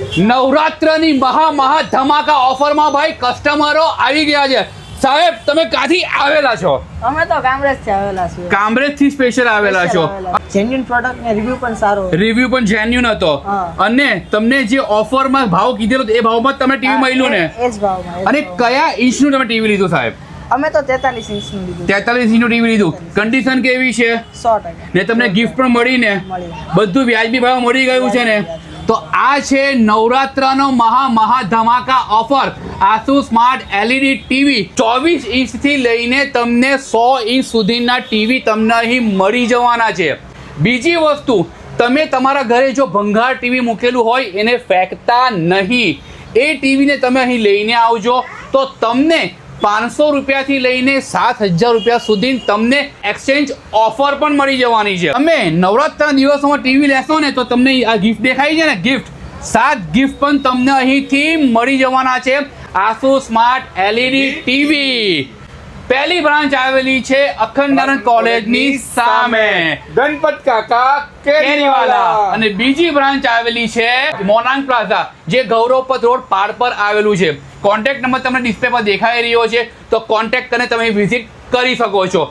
નવરાત્રની મહા મહા ધમાકા ઓફરમાં ભાઈ કસ્ટમરો આવી ગયા છે. સાહેબ તમે ક્યાંથી આવેલા છો? અમે તો કામરેજથી આવેલા છીએ. કામરેજથી સ્પેશિયલ આવેલા છો. જેન્યુન પ્રોડક્ટ ને રિવ્યુ પણ સારો રિવ્યુ પણ જેન્યુન હતો. અને તમને જે ઓફરમાં ભાવ કીધેલો એ ભાવમાં તમે ટીવી મળ્યું ને? એ જ ભાવમાં અને કયા કયા ઇંચનું તમે ટીવી લીધું સાહેબ? અમે તો તેતાલીસ ઇંચનું લીધું. 43 ઇંચનું ટીવી લીધું કન્ડિશન કેવી છે? 100% ને તમને ગિફ્ટ પણ મળી ને? બધું વ્યાજબી ભાવ મળી ગયું છે ને? તો આ છે નવરાત્રનો મહા મહા ધમાકા offer. Aasu smart LED TV ચોવીસ ઇંચથી લઈને તમને સો ઇંચ સુધીના ટીવી તમને અહીં મળી જવાના છે. બીજી વસ્તુ, તમે તમારા ઘરે જો ભંગાર ટીવી મૂકેલું હોય, એને ફેંકતા નહીં. એ ટીવીને તમે અહીં લઈને આવજો. તો તમને પાંચસો રૂપિયાથી લઈને સાત હજાર રૂપિયા સુધી તમને એક્સચેન્જ ઓફર પણ મળી જવાની છે. તમે નવરાત્રના દિવસોમાં ટીવી લેશો ને તો તમને આ ગિફ્ટ દેખાય છે ને? ગિફ્ટ સાત ગિફ્ટ પણ તમને અહીંથી મળી જવાના છે. આસુ સ્માર્ટ એલઈડી ટીવી પહેલી બ્રાન્ચ આવેલી છે અખંડાનંદ કોલેજની સામે. ગણપત કાકા કેરીવાલા. અને બીજી બ્રાન્ચ આવેલી છે મોનાંગ પ્લાઝા જે ગૌરવપત રોડ પાર પર આવેલું છે. કોન્ટેક્ટ નંબર તમને ડિસ્પ્લે પર દેખાઈ રહ્યો છે તો કોન્ટેક્ટ કરીને તમે વિઝિટ કરી શકો છો.